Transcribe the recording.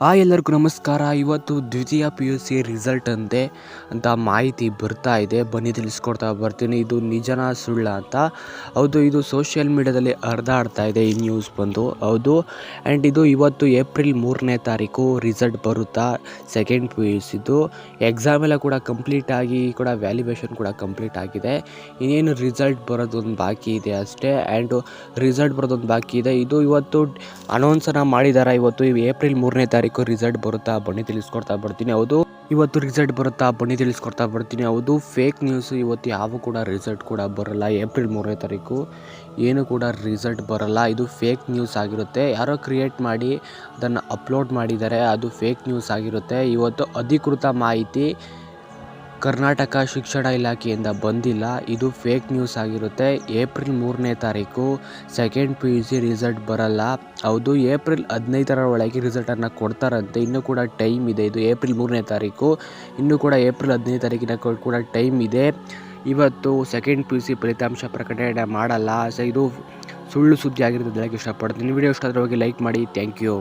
Hi ಎಲ್ಲರಿಗೂ ನಮಸ್ಕಾರ. ಇವತ್ತು ದ್ವಿತೀಯ ಪಿ ಯು ಸಿ ರಿಸಲ್ಟ್ ಅಂತೆ ಅಂತ ಮಾಹಿತಿ ಬರ್ತಾ ಇದೆ. ಬನ್ನಿ ತಿಳಿಸ್ಕೊಡ್ತಾ ಬರ್ತೀನಿ. ಇದು ನಿಜನ ಸುಳ್ಳ ಅಂತ. ಹೌದು, ಇದು ಸೋಷಿಯಲ್ ಮೀಡ್ಯಾದಲ್ಲಿ ಹರಿದಾಡ್ತಾ ಇದೆ ಈ ನ್ಯೂಸ್ ಬಂದು. ಹೌದು ಆ್ಯಂಡ್ ಇದು ಇವತ್ತು ಏಪ್ರಿಲ್ ಮೂರನೇ ತಾರೀಕು ರಿಸಲ್ಟ್ ಬರುತ್ತಾ? ಸೆಕೆಂಡ್ ಪಿ ಯು ಸಿದು ಎಕ್ಸಾಮ್ ಎಲ್ಲ ಕೂಡ ಕಂಪ್ಲೀಟ್ ಆಗಿ ಕೂಡ ವ್ಯಾಲ್ಯುವೇಷನ್ ಕೂಡ ಕಂಪ್ಲೀಟ್ ಆಗಿದೆ. ಇನ್ನೇನು ರಿಸಲ್ಟ್ ಬರೋದೊಂದು ಬಾಕಿ ಇದೆ ಅಷ್ಟೇ. ಆ್ಯಂಡ್ ರಿಸಲ್ಟ್ ಬರೋದೊಂದು ಬಾಕಿ ಇದೆ. ಇದು ಇವತ್ತು ಅನೌನ್ಸನ್ನು ಮಾಡಿದ್ದಾರೆ ಇವತ್ತು ಇವ್ ಏಪ್ರಿಲ್ ಮೂರನೇ ತಾರೀಕು? ರಿಸಲ್ಟ್ ಬರುತ್ತಾ ಬನ್ನಿ ತಿಳಿಸ್ಕೊಡ್ತಾ ಬರ್ತೀನಿ. ಹೌದು, ಇವತ್ತು ರಿಸಲ್ಟ್ ಬರುತ್ತಾ ಬನ್ನಿ ತಿಳಿಸ್ಕೊಡ್ತಾ ಬರ್ತೀನಿ. ಹೌದು ಫೇಕ್ ನ್ಯೂಸ್ ಇವತ್ತು ಯಾವ ಕೂಡ ರಿಸಲ್ಟ್ ಕೂಡ ಬರಲ್ಲ. ಏಪ್ರಿಲ್ ಮೂರನೇ ತಾರೀಕು ಏನು ಕೂಡ ರಿಸಲ್ಟ್ ಬರಲ್ಲ. ಇದು ಫೇಕ್ ನ್ಯೂಸ್ ಆಗಿರುತ್ತೆ. ಯಾರೋ ಕ್ರಿಯೇಟ್ ಮಾಡಿ ಅದನ್ನು ಅಪ್ಲೋಡ್ ಮಾಡಿದ್ದಾರೆ, ಅದು ಫೇಕ್ ನ್ಯೂಸ್ ಆಗಿರುತ್ತೆ. ಇವತ್ತು ಅಧಿಕೃತ ಮಾಹಿತಿ ಕರ್ನಾಟಕ ಶಿಕ್ಷಣ ಇಲಾಖೆಯಿಂದ ಬಂದಿಲ್ಲ. ಇದು ಫೇಕ್ ನ್ಯೂಸ್ ಆಗಿರುತ್ತೆ. ಏಪ್ರಿಲ್ ಮೂರನೇ ತಾರೀಕು second P U C result ಬರಲ್ಲ. ಹೌದು, ಏಪ್ರಿಲ್ ಹದಿನೈದರ ಒಳಗೆ ರಿಸಲ್ಟನ್ನು ಕೊಡ್ತಾರಂತೆ. ಇನ್ನೂ ಕೂಡ ಟೈಮ್ ಇದೆ. ಇದು ಏಪ್ರಿಲ್ ಮೂರನೇ ತಾರೀಕು. ಇನ್ನೂ ಕೂಡ ಏಪ್ರಿಲ್ ಹದಿನೈದು ತಾರೀಕಿನ ಕೂಡ ಟೈಮ್ ಇದೆ. ಇವತ್ತು ಸೆಕೆಂಡ್ ಪಿ ಯು ಸಿ ಫಲಿತಾಂಶ ಪ್ರಕಟಣೆ ಮಾಡಲ್ಲ. ಸೊ ಇದು ಸುಳ್ಳು ಸುದ್ದಿ ಆಗಿರೋದು ಇಷ್ಟಪಡ್ತೀನಿ. ವಿಡಿಯೋ ಇಷ್ಟ ಆದರೆ ಹೋಗಿ ಲೈಕ್ ಮಾಡಿ. Thank you